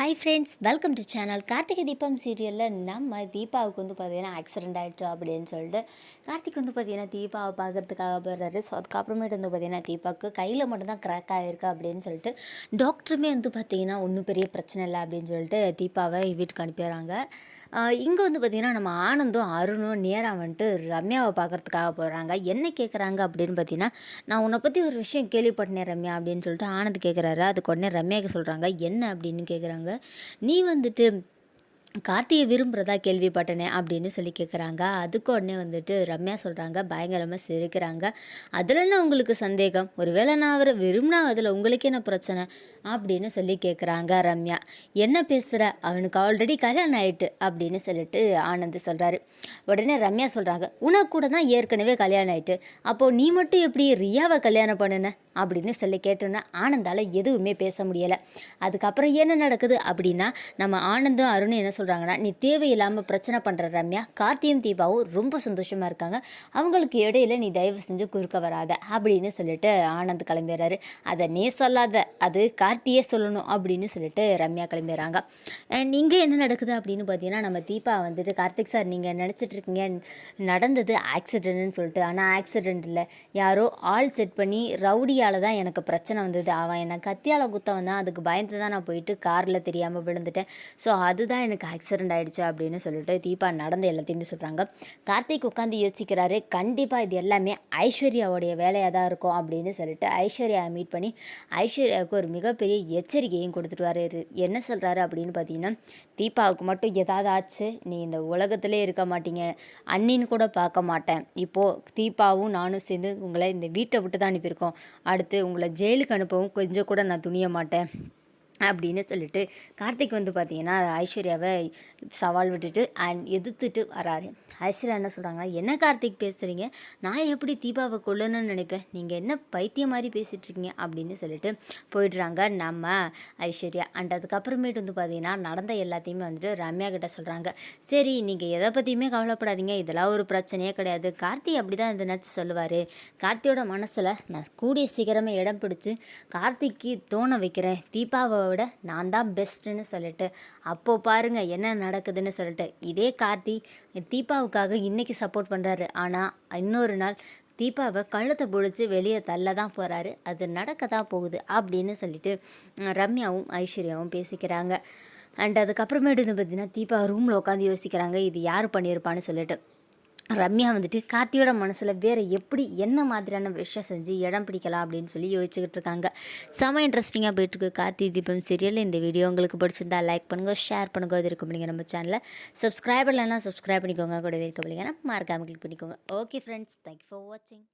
Hi friends welcome to channel Karthigai Deepam சீரியலில் நம்ம தீபாவுக்கு வந்து பார்த்தீங்கன்னா ஆக்சிடென்ட் ஆகிடுச்சு அப்படின்னு சொல்லிட்டு கார்த்திக் வந்து பார்த்தீங்கன்னா தீபாவை பார்க்கறதுக்காக போகிறாரு ஸோ அதுக்கப்புறமேட்டு வந்து பார்த்தீங்கன்னா தீபாவுக்கு கையில் மட்டும்தான் கிராக் ஆகிருக்கு அப்படின்னு சொல்லிட்டு டாக்டருமே வந்து பார்த்திங்கன்னா ஒன்றும் பெரிய பிரச்சனை இல்லை அப்படின்னு சொல்லிட்டு தீபாவை வீட்டுக்கு அனுப்பிடுறாங்க இங்கே வந்து பார்த்திங்கன்னா நம்ம ஆனந்தும் அருணும் நேராக வந்துட்டு ரம்யாவை பார்க்கறதுக்காக போகிறாங்க என்ன கேட்குறாங்க அப்படின்னு பார்த்தீங்கன்னா நான் உன்னை பற்றி ஒரு விஷயம் கேள்விப்பட்டேன் ரம்யா அப்படின்னு சொல்லிட்டு ஆனந்த் கேட்குறாரு அதுக்கு உடனே ரம்யாவுக்கு சொல்கிறாங்க என்ன அப்படின்னு கேட்குறாங்க நீ வந்துட்டு கார்த்தியை விரும்புகிறதா கேள்விப்பட்டனே அப்படின்னு சொல்லி கேட்குறாங்க அதுக்கு உடனே வந்துட்டு ரம்யா சொல்கிறாங்க பயங்கரமாக சிரிக்கிறாங்க. அதில் என்ன உங்களுக்கு சந்தேகம்? ஒருவேளை நான் அவரை விரும்பினா அதில் உங்களுக்கு என்ன பிரச்சனை? அப்படின்னு சொல்லி கேட்குறாங்க ரம்யா. என்ன பேசுகிற அவனுக்கு ஆல்ரெடி கல்யாணம் ஆயிட்டு அப்படின்னு சொல்லிட்டு ஆனந்த் சொல்கிறாரு உடனே ரம்யா சொல்கிறாங்க உனக்கு கூட தான் ஏற்கனவே கல்யாணம் ஆயிட்டு அப்போது நீ மட்டும் எப்படி ரியாவை கல்யாணம் பண்ணுன? அப்படின்னு சொல்லி கேட்டோன்னா ஆனந்தால் எதுவுமே பேச முடியலை. அதுக்கப்புறம் என்ன நடக்குது அப்படின்னா நம்ம ஆனந்தும் அருணும் என்ன சொல்கிறாங்கன்னா நீ தேவையில்லாமல் பிரச்சனை பண்ணுற ரம்யா கார்த்தியும் தீபாவும் ரொம்ப சந்தோஷமாக இருக்காங்க. அவங்களுக்கு இடையில நீ தயவு செஞ்சு குறுக்க வராத அப்படின்னு சொல்லிட்டு ஆனந்த் கிளம்பிடுறாரு. அதை நீ சொல்லாத அது கார்த்தியே சொல்லணும் அப்படின்னு சொல்லிட்டு ரம்யா கிளம்பிடுறாங்க. அண்ட் இங்கே என்ன நடக்குது? அப்படின்னு பார்த்தீங்கன்னா நம்ம தீபா வந்துட்டு கார்த்திக் சார் நீங்கள் நினச்சிட்டு இருக்கீங்க நடந்தது ஆக்சிடென்ட்னு சொல்லிட்டு. ஆனால் ஆக்சிடென்ட் இல்லை. யாரோ ஆள் செட் பண்ணி ரவுடியால் தான் எனக்கு பிரச்சனை வந்தது. அவன் என்னை கத்தியால் குத்த வந்தான் அதுக்கு பயந்து தான் நான் போயிட்டு காரில் தெரியாமல் விழுந்துட்டேன். ஸோ அதுதான் எனக்கு ஆக்சிடென்ட் ஆகிடுச்சு அப்படின்னு சொல்லிட்டு தீபா நடந்த எல்லாத்தையுமே சொல்கிறாங்க கார்த்திக் உட்காந்து யோசிக்கிறாரு. கண்டிப்பாக இது எல்லாமே ஐஸ்வர்யாவுடைய வேலையாக தான் இருக்கும் அப்படின்னு சொல்லிட்டு ஐஸ்வர்யா மீட் பண்ணி ஐஸ்வர்யாவுக்கு ஒரு மிகப்பெரிய எச்சரிக்கையும் கொடுத்துட்டு வர்றாரு என்ன சொல்கிறாரு அப்படின்னு பார்த்தீங்கன்னா தீபாவுக்கு மட்டும் ஏதாவது ஆச்சு? நீ இந்த உலகத்திலே இருக்க மாட்டீங்க. அண்ணின்னு கூட பார்க்க மாட்டேன். இப்போது தீபாவும் நானும் சேர்ந்து உங்களை இந்த வீட்டை விட்டு தான் அனுப்பியிருக்கோம். அடுத்து உங்களை ஜெயிலுக்கு அனுப்பவும் கொஞ்சம் கூட நான் துணிய மாட்டேன். அப்படின்னு சொல்லிட்டு கார்த்திக் வந்து பார்த்தீங்கன்னா ஐஸ்வர்யாவை சவால் விட்டுட்டு அண்ட் எதிர்த்துட்டு வராரு. ஐஸ்வர்யா என்ன சொல்கிறாங்க என்ன கார்த்திக் பேசுகிறீங்க நான் எப்படி தீபாவை கொல்லணும்னு நினைப்பேன்? நீங்கள் என்ன பைத்தியம் மாதிரி பேசிகிட்ருக்கீங்க அப்படின்னு சொல்லிட்டு போயிடுறாங்க நம்ம ஐஸ்வர்யா. அண்ட் அதுக்கப்புறமேட்டு வந்து பார்த்தீங்கன்னா நடந்த எல்லாத்தையுமே வந்துட்டு ரம்யா கிட்ட சொல்கிறாங்க சரி நீங்கள் எதை பற்றியுமே கவலைப்படாதீங்க. இதெல்லாம் ஒரு பிரச்சனையே கிடையாது. கார்த்தி அப்படி தான் இந்த நச்சு சொல்லுவார். கார்த்தியோட மனசில் நான் கூடிய சீக்கிரமே இடம் பிடிச்சி கார்த்திக்கு தோண வைக்கிறேன். தீபாவை விட நான் தான் பெஸ்ட்டுன்னு சொல்லிட்டு அப்போது பாருங்கள் என்ன நடக்குதுன்னு சொல்லிட்டு. இதே கார்த்தி தீபாவுக்காக இன்றைக்கி சப்போர்ட் பண்ணுறாரு ஆனால் இன்னொரு நாள் தீபாவை கழுத்தை பிடிச்சி வெளியே தள்ள தான் போகிறாரு அது நடக்க தான் போகுது அப்படின்னு சொல்லிட்டு ரம்யாவும் ஐஸ்வர்யாவும் பேசிக்கிறாங்க. அண்ட் அதுக்கப்புறமேட்டு வந்து பார்த்தீங்கன்னா தீபா ரூமில் உட்காந்து யோசிக்கிறாங்க இது யார் பண்ணியிருப்பான்னு சொல்லிட்டு. ரம்யா வந்துட்டு கார்த்தியோட மனசில் வேறு எப்படி என்ன மாதிரியான விஷயம் செஞ்சு இடம் பிடிக்கலாம்? அப்படின்னு சொல்லி யோசிச்சுக்கிட்டு இருக்காங்க. செம இன்ட்ரெஸ்டிங்காக போயிட்டுருக்கு கார்த்தி தீபம் சீரியல் இந்த வீடியோ உங்களுக்கு பிடிச்சிருந்தா லைக் பண்ணுங்கள் ஷேர் பண்ணுங்க. அது இருக்கும் நம்ம சேனலில் சப்ஸ்கிரைப் இல்லைன்னா சப்ஸ்கிரைப் பண்ணிக்கோங்க. கூட இருக்க பிள்ளைங்கன்னா மறக்காமல் கிளிக் பண்ணிக்கோங்க. ஓகே ஃப்ரெண்ட்ஸ் தேங்க்யூ ஃபார் வாட்சிங்